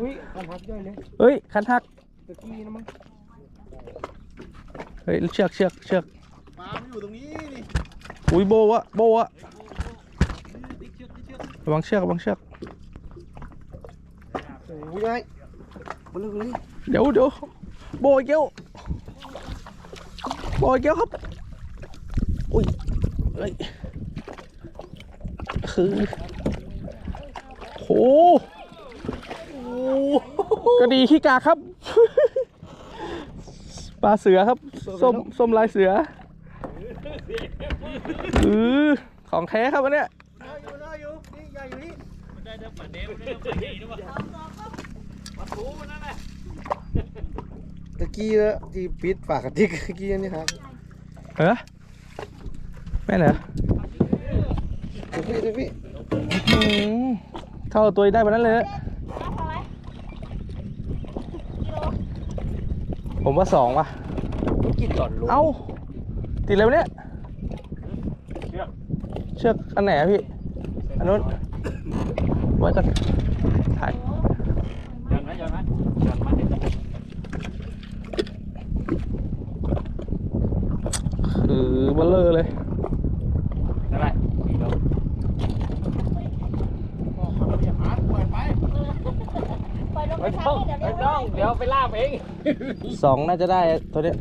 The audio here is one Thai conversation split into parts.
อุ้ยคันหักย่อยเลยเฮ้ยคันหักตะกี้นะมั้งเฮ้ยเชือกเชือกเชือกปลามันอยู่ตรงนี้นี่อุ้ยโบวะโบวะติ๊กเชือกติ๊กเชือกระวังเชือกระวังเชือกโอ้ยไงมันลึกเลยเดี๋ยวเดี๋ยวโบอีกเกี้ยวโบอีกเกี้ยวครับอุ้ยเฮ้ยคือโห กระดีขี้กากครับ ปลาเสือครับ ส้มส้มลายเสืออือของแท้ครับวันเนี้ยน่าอยู่น่าอยู่นี่ใหญ่อยู่นี่ได้เดิมปลาเดมได้เดิมปลาดีด้วยปลาทูนั่นแหละตะกี้แล้วที่ปิดฝากกระติกตะกี้อันนี่ครับเออแม่นเหรอเดี๋ยวพี่เดี๋ยวพี่อืมเท่าตัวได้วันนั้นเลยนะ ผมว่าสองว่ะต้องกินก่อนลงเอ้า ติดอะไรวะเนี่ย เชือกเชือกอันไหนอะพี่ อันนู้นไว้ก่อนถ่ายย้อนไหมย้อนไหมย้อนมาเด็ดคือเบลเลอร์เลย นั่นแหละสี่โล ปล่อยลงไป ไม่ต้องไม่ต้องเดี๋ยวไปลากเองสองน่าจะได้ตัวเนี้ย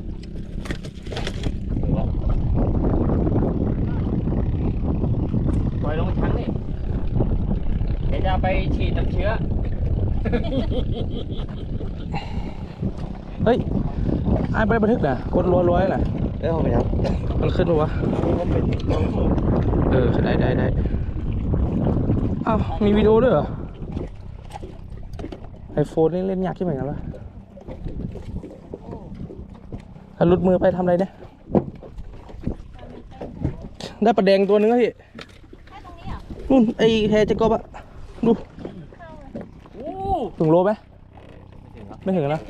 ปล่อยลงชั้นนี่เดี๋ยวจะไปฉีดน้ำเชื้อ เฮ้ยไอ้ไปบันทึกนะกดรัวๆน่ะเอ้ยเอาไปยังมันขึ้นปะวะเป็นเออได้ได้ได้อ้าวมีวิดีโอด้วยเหรอ ไอโฟนนี่เล่นยากที่ไหนกันวะถ้าหลุดมือไปทำอะไรเนี่ย ได้ปลาแดงตัวนึงแล้วพี่แค่ตรงนี้เหรอนู่นไอแฮจะกบอะดูโอ้ถึงโลไหมไม่ถึงนะ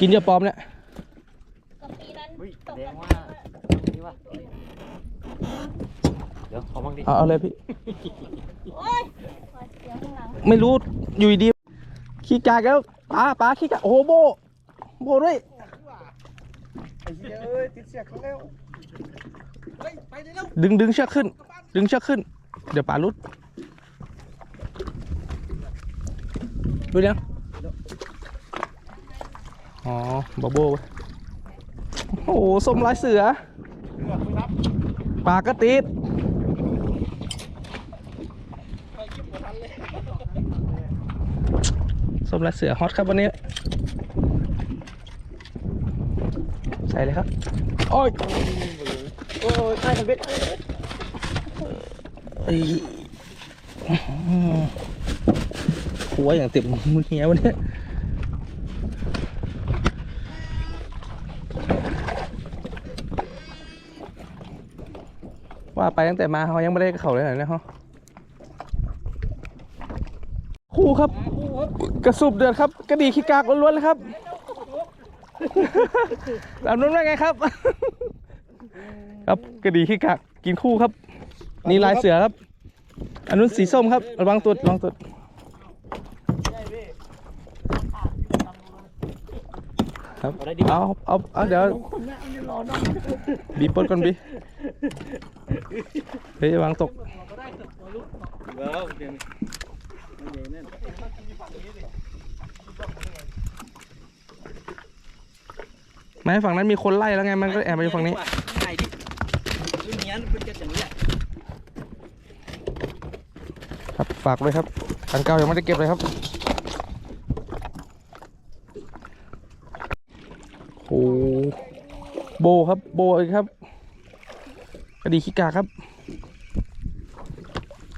กินเยาปลอมเนี่ยกับปีนั้นเฮ้ยตกแดกังนว่านี่ว่าเดี๋ยวขอบ้างดิเอาเอาเลยพี่ โอ้ยเสียงข้างหลังไม่รู้อยู่ดีๆขี้กากแล้วปลาปลาขี้กากโอ้โหโบโบด้วยไอ้เหี้ยเอ้ยติดเสียข้างแล้วเฮ้ยไปได้แล้วดึงดึงเชือกขึ้น ดึงเชือกขึ้น เดี๋ยวปลาลุดดูยังอ๋อบาโบเว้ยโอ้โหส้มลายเสือปลากระติด ส้มแลายเสือฮอตครับวันนี้ ใส่เลยครับ โอ้ย โอ้ยใช่กันเบ็ดไอ้หัวอย่างเต็มมือเฮียวันนี้ว่าไปตั้งแต่มาเขายังไม่ได้กับเขาเลยนะฮะคู่ครับ กระสุบเดือดครับ กระดีขี้กากล้วนๆเลยครับแบบนู้นว่าไงครับ ครับกระดีขี้กากกินคู่ครับ นี่ลายเสือครับ อันนู้นสีส้มครับระวังตุดระวังตุดครับเอาเอาเอาเดี๋ยวบีปดก่อนบีเฮ้ยวางตก ไม่ฝั่งนั้นมีคนไล่แล้วไงมันก็แอบมาอยู่ฝั่งนี้ง่ายดิรุ่นนี้เป็นจะอย่างนี้แหละครับฝากด้วยครับอันเก่ายังไม่ได้เก็บเลยครับโอ้โบครับโบอีกครับกระดีขี้กาครับ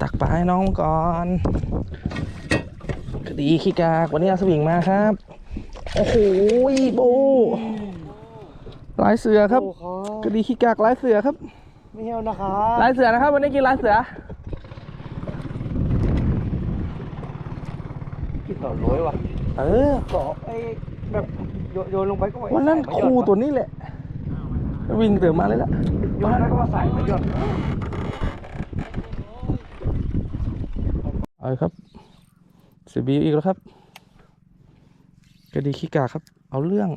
ตักปลาให้น้องก่อน ดีขี้กากวันนี้เอาสวิงมาครับ โอ้โหโบลายเสือครับโอ้ครักระดีขี้กากลายเสือครับไม่เหี้ยวนะครับลายเสือนะครับ วันนี้กินลายเสือกินต่อร้อยว่ะเออเกาะไอ้แบบโยนโยนลงไปก็ไหวันนั้นครูตัวนี้แหละ วิ่งเติมมาเลยละโยนแล้วก็มาใส่มาหยดเอาครับเสียบีอีกแล้วครับกระดีขี้กากครับ เอาเรื่อง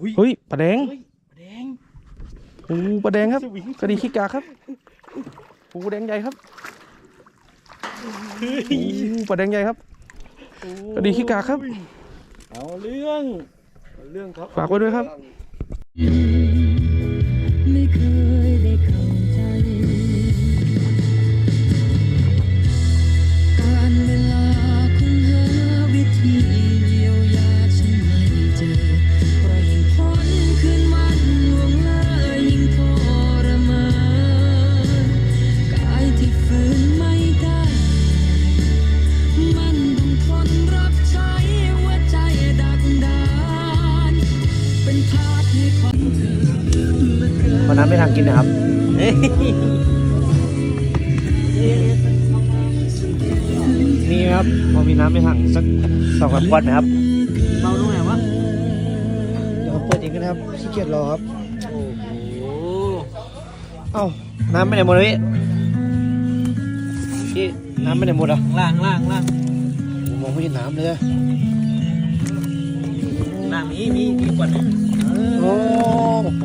อุ้ยเฮ้ยปลาแดงเฮ้ยแดงโอ้ปลาแดงครับสวิงกระดีขี้กากครับโอ้แดงใหญ่ครับโอ้ปลาแดงใหญ่ครับกระดีขี้กากครับ เอาเรื่องเอาเรื่องครับฝากไว้ด้วยครับ ไม่เคย วามวันนั้นไม่ทางกินนะครับมีไหมครับ พอมีน้ำไม่ถังสักสองสามขวดไหมครับ เบาตรงไหนวะ เดี๋ยวเปิดเองกันนะครับขี้เกียจรอครับ โอ้โห เอ้า น้ำไม่ไหนหมดเลยพี่พี่น้ำไม่ไหนหมดอะล่างล่างล่างผมมองไม่เห็นน้ำเลยล่าง มีมีมีขวดนึง โอ้โห